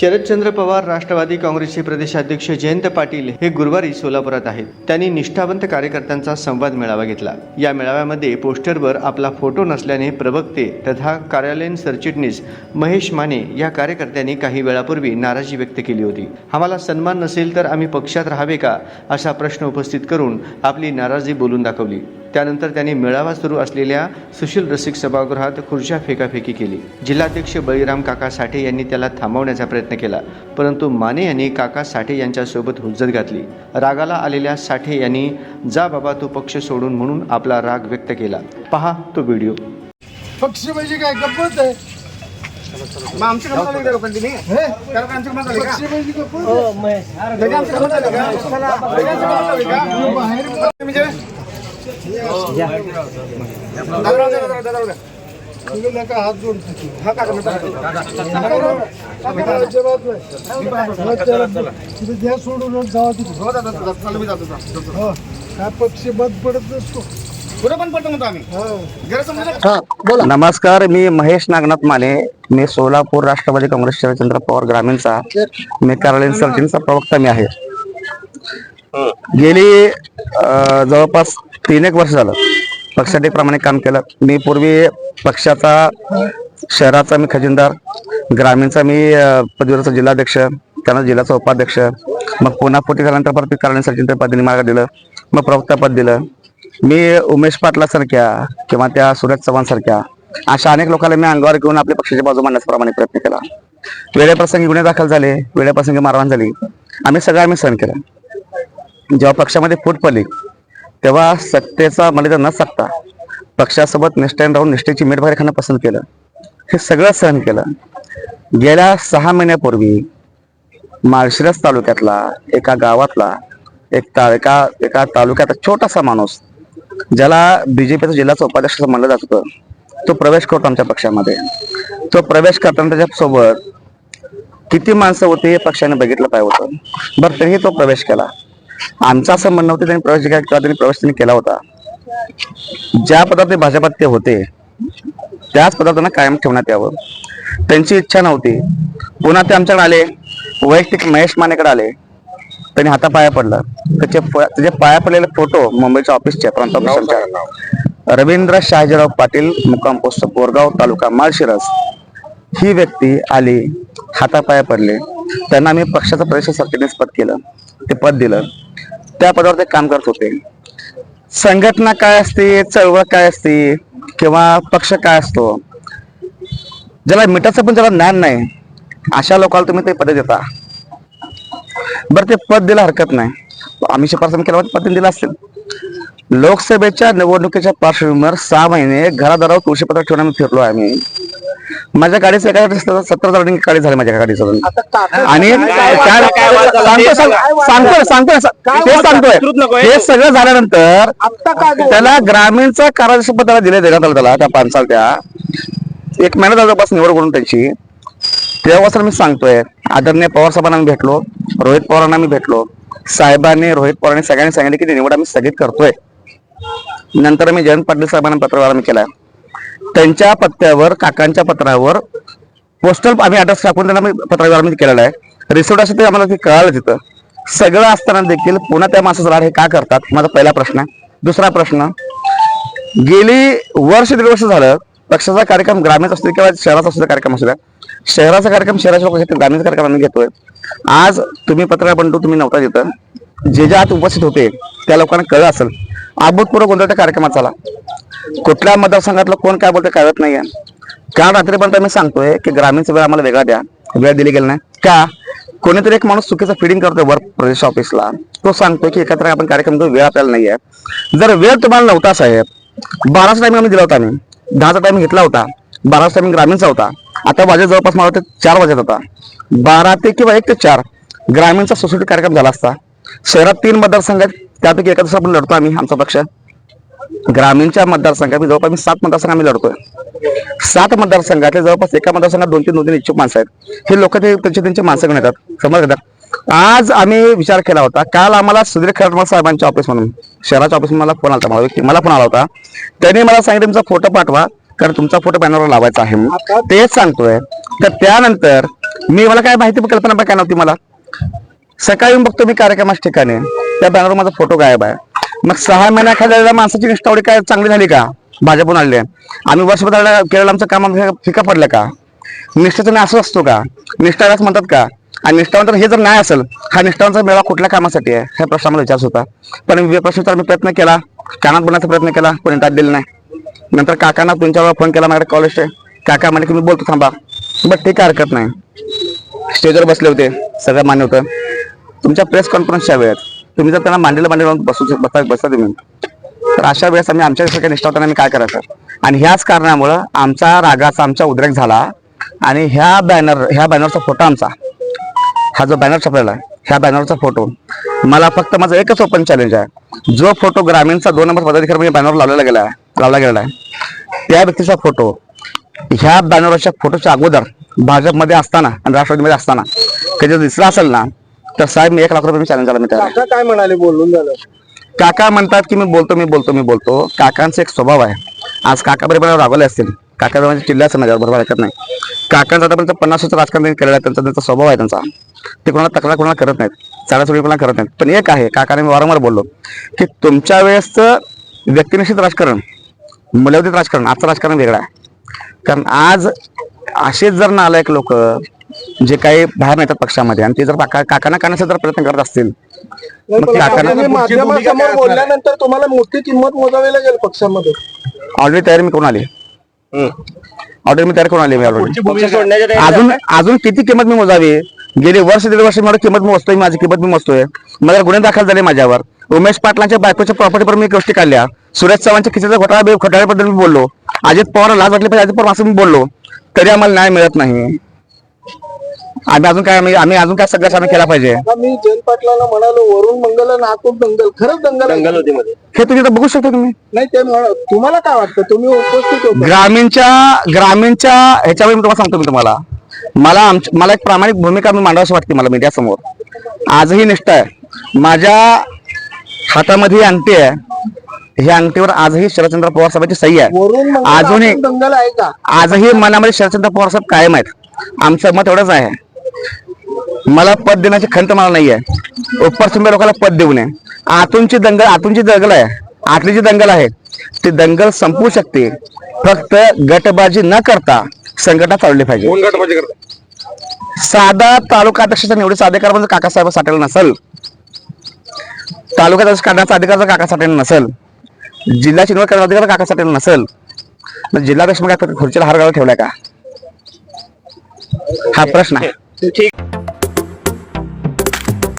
शरदचंद्र पवार राष्ट्रवादी काँग्रेसचे प्रदेशाध्यक्ष जयंत पाटील हे गुरुवारी सोलापुरात आहेत. त्यांनी निष्ठावंत कार्यकर्त्यांचा संवाद मेळावा घेतला. या मेळाव्यामध्ये पोस्टरवर आपला फोटो नसल्याने प्रवक्ते तथा कार्यालयीन सरचिटणीस महेश माने या कार्यकर्त्यांनी काही वेळापूर्वी नाराजी व्यक्त केली होती. आम्हाला सन्मान नसेल तर आम्ही पक्षात राहावे का? असा प्रश्न उपस्थित करून आपली नाराजी बोलून दाखवली. त्यानंतर त्यांनी मेळावा सुरू असलेल्या सुशील रसिक सभागृहात खुर्च्या फेकाफेकी केली. जिल्हाध्यक्ष बळीराम काका साठे यांनी त्याला थांबवण्याचा प्रयत्न केला परंतु माने यांनी काका साठे यांच्यासोबत हुज्जत घातली. रागाला आलेल्या साठे यांनी जा बाबा तू पक्ष सोडून म्हणून आपला राग व्यक्त केला. पहा तो व्हिडिओ. पक्षी म्हणजे काय? गप्पच आहे. म्हणजे नका हात. हा. हा, सोडून जावा हो. हा काय पक्षी बंद पडत नसतो हा. नमस्कार मी महेश नागनाथ माने मी सोलापूर राष्ट्रवादी काँग्रेस शरदचंद्र पवार ग्रामीणचा मी कार्यालयीन सर्जनचा प्रवक्ता मी आहे गेली अं, जवळपास तीन एक वर्ष झालं. पक्षासाठी प्रमाणे काम केलं. मी पूर्वी पक्षाचा शहराचा मी खजिनदार ग्रामीणचा मी पदवीचा जिल्हाध्यक्ष त्यांना जिल्ह्याचा उपाध्यक्ष मग पुन्हा पोटी झाल्यानंतर परत मी कार्यालयीन सर्जन पदाने मार्ग दिलं मग प्रवक्ता पद दिलं. मी उमेश पाटलासारख्या किंवा त्या सूरज चव्हाण सारख्या अशा अनेक लोकांना मी अंगावर घेऊन आपल्या पक्षाच्या बाजू मांडण्याचा प्रयत्न केला. वेळेप्रसंगी गुन्हे दाखल झाले वेळेप्रसंगी मारहाण झाली. आम्ही सगळं आम्ही सहन केलं. जेव्हा पक्षामध्ये फूट पडली तेव्हा सत्तेचा म्हणजे मर्यादा न साधता पक्षासोबत निष्ठाने राहून निष्ठेची मीठ खाणं पसंत केलं. हे सगळं सहन केलं. गेल्या सहा महिन्यापूर्वी माळशिरस तालुक्यातला एका गावातला एक ता एका एका तालुक्यात छोटासा माणूस ज्याला बीजेपीचा जिल्ह्याचा उपाध्यक्ष असं म्हणलं जात होतं तो प्रवेश करतो आमच्या पक्षामध्ये. तो प्रवेश करताना त्याच्या सोबत किती माणसं होती हे पक्षाने बघितलं पाहिजे होतं. बरं तरीही तो प्रवेश केला. आमचं असं म्हणणं होतं त्यांनी प्रवेश केला किंवा त्यांनी प्रवेश त्यांनी केला होता. ज्या पदार्थ ते भाजपात ते होते त्याच पदार्थांना कायम ठेवण्यात यावं. त्यांची इच्छा नव्हती. पुन्हा ते आमच्याकडे आले. वैयक्तिक महेश मानेकडे आले. त्यांनी हातापाया पडलं. त्याचे त्याचे पाया पडलेले फोटो मुंबईच्या ऑफिसचे प्रांत ऑफिसच्या रवींद्र शहाजीराव पाटील मुक्काम पोस्ट बोरगाव तालुका माळशिरस. ही व्यक्ती आली हातापाया पडले. त्यांना मी पक्षाचं प्रदेश सरचिटणीस पद केलं. ते पद दिलं. त्या पदावर ते काम करत होते. संघटना काय असते चळवळ काय असते किंवा पक्ष काय असतो? ज्याला मिठाचं पण ज्याला ज्ञान नाही अशा लोकांना तुम्ही ते पद देता. बरं ते पद दिलं हरकत नाही. आम्ही शिफारस केला पद दिलं असेल लोकसभेच्या निवडणुकीच्या पार्श्वभूमीवर सहा महिने घरादारावर तुळशीपत्र ठेवून आम्ही फिरलो आम्ही. माझ्या गाडीचं एका सत्तर हजार गाडी झाली माझ्या गाडीचं. आणि त्या- सांगतोय सांगतोय ते सांगतोय हे सगळं झाल्यानंतर त्याला ग्रामीणचा पद त्याला दिले देण्यात आलं त्याला त्या पानसाल त्या. एक महिना जवळपास निवड करून त्याची. तेव्हापासून मी सांगतोय आदरणीय पवार साहेबांना मी भेटलो रोहित पवारांना मी भेटलो. साहेबांनी रोहित पवारांनी सगळ्यांनी सांगितलं की ती निवड आम्ही स्थगित करतोय. नंतर मी जयंत पाटील साहेबांना पत्रव्यवहार केला त्यांच्या पत्त्यावर काकांच्या पत्रावर पोस्टल आम्ही ॲड्रेस टाकून त्यांना पत्रावर पत्रव्यवहार मी केलेला आहे. रिसोर्ट असं ते आम्हाला ते कळालं तिथं. सगळं असताना देखील पुन्हा त्या माणसाचं राड हे का करतात? माझा पहिला प्रश्न आहे. दुसरा प्रश्न गेली वर्ष दीड वर्ष झालं पक्षाचा कार्यक्रम ग्रामीण असू दे किंवा शहराचा असतो कार्यक्रम असू द्या शहराचा कार्यक्रम शहराच्या लोक घेतात ग्रामीण कार्यक्रम आम्ही घेतोय. आज तुम्ही पत्रकार बंडू तुम्ही नव्हता तिथं. जे जे आत उपस्थित होते त्या लोकांना कळलं असेल. अभूतपूर्व गोंधळ कार्यक्रमात झाला कुठल्या मतदारसंघातलं कोण काय बोलतं कळत नाहीये. काल रात्रीपर्यंत मी सांगतोय की ग्रामीण वेळ आम्हाला वेगळा द्या. वेळ दिली गेली नाही. का? कोणीतरी एक माणूस चुकीचं फिडिंग करतोय वर प्रदेश ऑफिसला तो सांगतोय की एकत्र आपण कार्यक्रम वेळ आपल्याला नाहीये. जर वेळ तुम्हाला नव्हता साहेब बाराचा टायमिंग आम्ही दिला होता आम्ही. दहाचा टायमिंग घेतला होता. बाराचा टायमिंग ग्रामीणचा होता. आता वाजे जवळपास मला वाटतं चार वाजत होता. बारा ते किंवा एक ते चार ग्रामीणचा सोसायटी कार्यक्रम झाला असता. शहरात तीन मतदारसंघात त्यापैकी एका आपण लढतो आम्ही आमचा पक्ष. ग्रामीणच्या मतदारसंघात मी जवळपास मी सात मतदारसंघ आम्ही लढतोय. सात मतदारसंघातले जवळपास एका मतदारसंघात दोन तीन दोन तीन इच्छुक माणसं आहेत. हे लोक ते त्यांचे त्यांचे माणसं घेऊन येतात. समज घेतात आज आम्ही विचार केला होता काल आम्हाला सुधीर खरडमल साहेबांच्या ऑफिस म्हणून शहराच्या ऑफिस मला फोन आला मला मला फोन आला होता. त्यांनी मला सांगितलं तुमचा फोटो पाठवा कारण तुमचा फोटो बॅनरवर लावायचा आहे. तेच सांगतोय. तर त्यानंतर मी मला काय माहिती कल्पना पण काय नव्हती मला. सकाळी बघतो मी कार्यक्रमाच्या ठिकाणी. त्या बॅनरवर माझा फोटो गायब आहे. मग सहा महिन्याखाली माणसाची निष्ठावडी काय चांगली झाली का? भाजपून आणले. आम्ही वर्षभर केलेलं आमचं काम फिका पडलं का? निष्ठेचं असं असतो का? निष्ठाच म्हणतात का? आणि निष्ठावंत हे जर नाही असेल हा निष्ठावंचा मेळा कुठल्या कामासाठी आहे? हा प्रश्न मला विचारत होता. पण मी प्रश्न मी प्रयत्न केला. कानात बोलण्याचा प्रयत्न केला. कोणी दाद दिला नाही. नंतर काकांना तुमच्यावर फोन केला माझ्या कॉलेज काका म्हणे की मी बोलतो थांबा. बट ठीक काय हरकत नाही. स्टेजवर बसले होते. सगळं मान्य होतं. तुमच्या प्रेस कॉन्फरन्सच्या वेळेत तुम्ही जर त्यांना मांडीला मांडीला बसू बसा बसा तुम्ही तर अशा वेळेस आम्ही आमच्या सगळ्या निष्ठावताना आम्ही काय करायचं? आणि ह्याच कारणामुळं आमचा रागाचा आमचा उद्रेक झाला. आणि ह्या बॅनर ह्या बॅनरचा फोटो आमचा. हा जो बॅनर छापलेला आहे ह्या बॅनरचा फोटो मला फक्त माझं एकच ओपन चॅलेंज आहे. जो फोटो ग्रामीणचा दोन नंबर पदाधिकारी म्हणजे बॅनर लावलेला गेला आहे लावला गेलेला आहे त्या व्यक्तीचा फोटो ह्या बॅनरच्या फोटोच्या अगोदर भाजपमध्ये असताना आणि राष्ट्रवादीमध्ये असताना कधी दिसला असेल ना तर साहेब मी एक लाख रुपये चॅलेंज आला मी त्याला काका काय म्हणाले बोलून झालं. काका म्हणतात की मी बोलतो मी बोलतो मी बोलतो. काकांचा एक स्वभाव आहे. आज काका बरोबर रागवले असतील. काका म्हणजे चिल्ले असेल माझ्यावर बरोबर ऐकत नाही. काकांचा आतापर्यंत पन्नास वर्ष राजकारण त्यांनी केलेलं आहे. त्यांचा त्यांचा स्वभाव आहे त्यांचा. ते कोणाला तक्रार कोणाला करत नाहीत. चाळीस कोणाला करत नाहीत. पण एक आहे काकाने मी वारंवार बोललो की तुमच्या वेळेसचं व्यक्तिनिश्चित राजकारण मूल्यवधित राजकारण आजचं राजकारण वेगळं आहे. कारण आज असेच जर नालायक लोक जे काही बाहेर येतात पक्षामध्ये आणि ते जर काका काकांना काढण्याचा जर प्रयत्न करत असतील मग ते काकांना तुम्ही माध्यमासमोर बोलल्यानंतर तुम्हाला मोठी किंमत मोजावी लागेल पक्षामध्ये. ऑलरेडी तयारी मी करून आली. ऑलरेडी मी तयारी करून आली मी ऑलरेडी अजून अजून किती किंमत मी मोजावी? गेली वर्ष दीड वर्ष मला किंमत मी मोजतोय माझी किंमत मी मोजतोय. मला गुन्हे दाखल झाले माझ्यावर. उमेश पाटलांच्या बायकोच्या प्रॉपर्टीवर मी गोष्टी काढल्या. सुरेश चव्हाणच्या खिचेचा घोटाळा घोटाळ्याबद्दल मी बोललो. अजित पवार लाज वाटली पाहिजे अजित पवार असं मी बोललो. तरी आम्हाला न्याय मिळत नाही. आम्ही अजून काय आम्ही आम्ही अजून काय सगळ्याच आम्ही केला पाहिजे? आता मी जयंत पाटलांना म्हणालो वरुण मंगल आणि आतून दंगल. खरंच दंगल दंगल होती मध्ये हे तुम्ही बघू शकता तुम्ही. नाही ते म्हण- तुम्हाला काय वाटतं? तुम्ही उपस्थित होता. ग्रामीणच्या ग्रामीणच्या ह्याच्यावर मी तुम्हाला सांगतो मी तुम्हाला. मला आमच्या मला एक प्रामाणिक भूमिका मी मांडावीशी वाटते मला मीडिया समोर आजही निष्ठा आहे. माझ्या हातामध्ये ही अंगठी आहे. ही अंगठीवर आजही शरदचंद्र पवार साहेबांची सही आहे. मंगल अजूनही आतून दंगल आहे का? आजही मनामध्ये शरदचंद्र पवार साहेब कायम आहेत. आमचं मत एवढंच आहे. मला पद देण्याची खंत मला नाही आहे उपरसुंबे लोकांना पद देऊ नये आतूनची दंगल आतूनची दंगल आहे. आतली जी दंगल आहे. ती दंगल संपू शकते. फक्त गटबाजी न करता संघटना चालवली पाहिजे. साधा तालुका अध्यक्षाचा निवडीचा अधिकार म्हणजे काकासाहेब साठेल नसल. तालुका अध्यक्ष काढण्याचा अधिकार जर काका साठेल नसल. जिल्ह्याची निवड करण्याचा अधिकार काका साठेल नसल तर जिल्हाध्यक्ष मग काय खुर्चीला हार ठेवलाय का? हा प्रश्न आहे.